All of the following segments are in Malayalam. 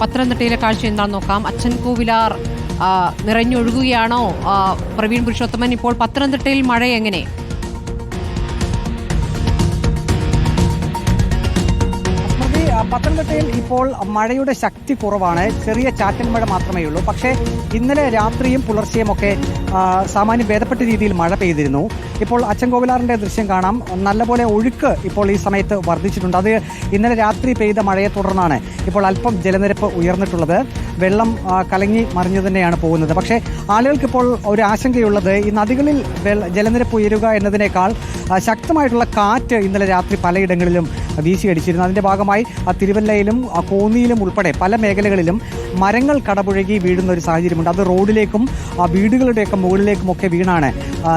പത്തനംതിട്ടയിലെ കാഴ്ച എന്താണെന്ന് നോക്കാം. അച്ഛൻ കോവിലാർ നിറഞ്ഞൊഴുകുകയാണോ? പ്രവീൺ പുരുഷോത്തമൻ ഇപ്പോൾ പത്തനംതിട്ടയിൽ മഴ എങ്ങനെ? പത്തനംതിട്ടയിൽ ഇപ്പോൾ മഴയുടെ ശക്തി കുറവാണ്. ചെറിയ ചാറ്റൽ മഴ മാത്രമേ ഉള്ളൂ. പക്ഷേ ഇന്നലെ രാത്രിയും പുലർച്ചെയും ഒക്കെ സാമാന്യം ഭേദപ്പെട്ട രീതിയിൽ മഴ പെയ്തിരുന്നു. ഇപ്പോൾ അച്ചൻകോവിലാറിന്റെ ദൃശ്യം കാണാം. നല്ലപോലെ ഒഴുക്ക് ഇപ്പോൾ ഈ സമയത്ത് വർദ്ധിച്ചിട്ടുണ്ട്. അത് ഇന്നലെ രാത്രി പെയ്ത മഴയെ തുടർന്നാണ് ഇപ്പോൾ അല്പം ജലനിരപ്പ് ഉയർന്നിട്ടുള്ളത്. വെള്ളം കലങ്ങി മറിഞ്ഞു തന്നെയാണ് പോകുന്നത്. പക്ഷേ ആളുകൾക്കിപ്പോൾ ഒരു ആശങ്കയുള്ളത് ഈ നദികളിൽ ജലനിരപ്പ് ഉയരുക എന്നതിനേക്കാൾ ശക്തമായിട്ടുള്ള കാറ്റ് ഇന്നലെ രാത്രി പലയിടങ്ങളിലും വീശിയടിച്ചിരുന്നു അതിന്റെ ഭാഗമായി തിരുവല്ലയിലും കോന്നിയിലും ഉൾപ്പെടെ പല മേഖലകളിലും മരങ്ങൾ കടപുഴകി വീഴുന്ന ഒരു സാഹചര്യമുണ്ട്. അത് റോഡിലേക്കും വീടുകളുടെയൊക്കെ മുകളിലേക്കും ഒക്കെ വീണാണ്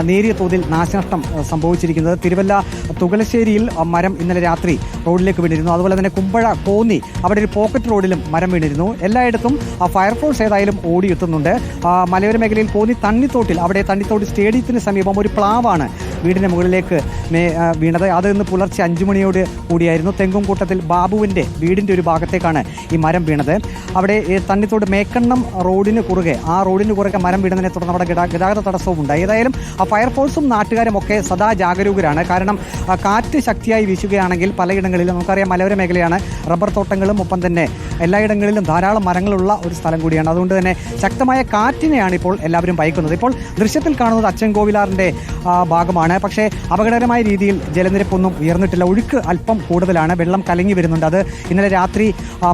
നേരിയ തോതിൽ നാശനഷ്ടം സംഭവിച്ചിരിക്കുന്നത്. തിരുവല്ല തുകലശ്ശേരിയിൽ മരം ഇന്നലെ രാത്രി റോഡിലേക്ക് വീണിരുന്നു. അതുപോലെ തന്നെ കുമ്പഴ കോന്നി അവിടെ ഒരു പോക്കറ്റ് റോഡിലും മരം വീണിരുന്നു. എല്ലായിടത്തും ഫയർഫോഴ്സ് ഏതായാലും ഓടിയെത്തുന്നുണ്ട്. മലയോര മേഖലയിൽ കോന്നി തണ്ണിത്തോട്ടിൽ അവിടെ തണ്ണിത്തോട് സ്റ്റേഡിയത്തിന് സമീപം ഒരു പ്ലാവാണ് വീടിന് മുകളിലേക്ക് വീണത്. അത് ഇന്ന് പുലർച്ചെ അഞ്ചു മണിയോട് കൂടിയായിരുന്നു. തെങ്കും കൂട്ടത്തിൽ ബാബുവിന്റെ വീടിന്റെ ഒരു ഭാഗത്തേക്കാണ് ഈ മരം വീണത്. അവിടെ തണ്ണിത്തോട് മേക്കണ്ണം റോഡിന് കുറുകെ ആ റോഡിന് കുറുകെ മരം വീണതിനെ തുടർന്ന് അവിടെ ഗതാ- ഗതാഗത തടസ്സവും ഉണ്ടായി. ഏതായാലും ആ ഫയർഫോഴ്സും നാട്ടുകാരും ഒക്കെ സദാ ജാഗരൂകരാണ്. കാരണം കാറ്റ് ശക്തിയായി വീശുകയാണെങ്കിൽ പലയിടങ്ങളിലും നമുക്കറിയാം മലയോര മേഖലയാണ്. റബ്ബർ തോട്ടങ്ങളും ഒപ്പം തന്നെ എല്ലായിടങ്ങളിലും ധാരാളം മരങ്ങളുള്ള ഒരു സ്ഥലം കൂടിയാണ്. അതുകൊണ്ട് തന്നെ ശക്തമായ കാറ്റിനെയാണ് ഇപ്പോൾ എല്ലാവരും ഭയക്കുന്നത്. ഇപ്പോൾ ദൃശ്യത്തിൽ കാണുന്നത് അച്ഛൻ കോവിലാറിന്റെ ഭാഗമാണ്. പക്ഷേ അപകടകരമായ രീതിയിൽ ജലനിരപ്പൊന്നും ഉയർന്നിട്ടില്ല. ഒഴുക്ക് അല്പം കൂടുതലാണ്. വെള്ളം കലങ്ങി വരുന്നുണ്ട്. അത് ഇന്നലെ രാത്രി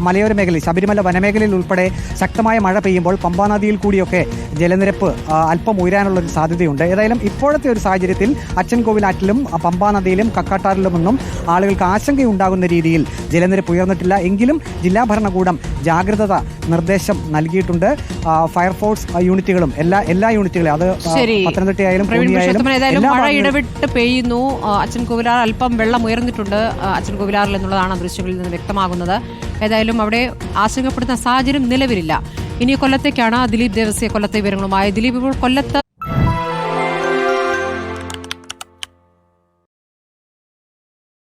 മലയോര മേഖലയിൽ ശബരിമല വനമേഖലയിൽ ഉൾപ്പെടെ ശക്തമായ മഴ പെയ്യുമ്പോൾ പമ്പാനദിയിൽ കൂടിയൊക്കെ ജലനിരപ്പ് അല്പം ഉയരാനുള്ള ഒരു സാധ്യതയുണ്ട്. ഏതായാലും ഇപ്പോഴത്തെ ഒരു സാഹചര്യത്തിൽ അച്ചൻകോവിലാറ്റിലും പമ്പാനദിയിലും പമ്പാ നദിയിലും കക്കാട്ടാറിലുമൊന്നും ആളുകൾക്ക് ആശങ്കയുണ്ടാകുന്ന രീതിയിൽ ജലനിരപ്പ് ഉയർന്നിട്ടില്ല. എങ്കിലും ജില്ലാ ഭരണകൂടം ജാഗ്രത നിർദ്ദേശം നൽകിയിട്ടുണ്ട്. ഫയർഫോഴ്സ് യൂണിറ്റുകളും എല്ലാ എല്ലാ യൂണിറ്റുകളും അത് പത്തനംതിട്ടയായാലും എല്ലാ ഇടവിട്ട് പെയ്യുന്നു. അച്ഛൻ കോവിലാർ അല്പം വെള്ളം ഉയർന്നിട്ടുണ്ട്. അച്ഛൻ കോവിലാറിൽ എന്നുള്ളതാണ് ദൃശ്യങ്ങളിൽ നിന്ന് വ്യക്തമാകുന്നത്. ഏതായാലും അവിടെ ആശങ്കപ്പെടുന്ന സാഹചര്യം നിലവിലില്ല. ഇനി കൊല്ലത്തേക്കാണ് ദിലീപ് ദേവസ്യ കൊല്ലത്തെ വിവരങ്ങളുമായി. ദിലീപ് ഇപ്പോൾ കൊല്ലത്ത്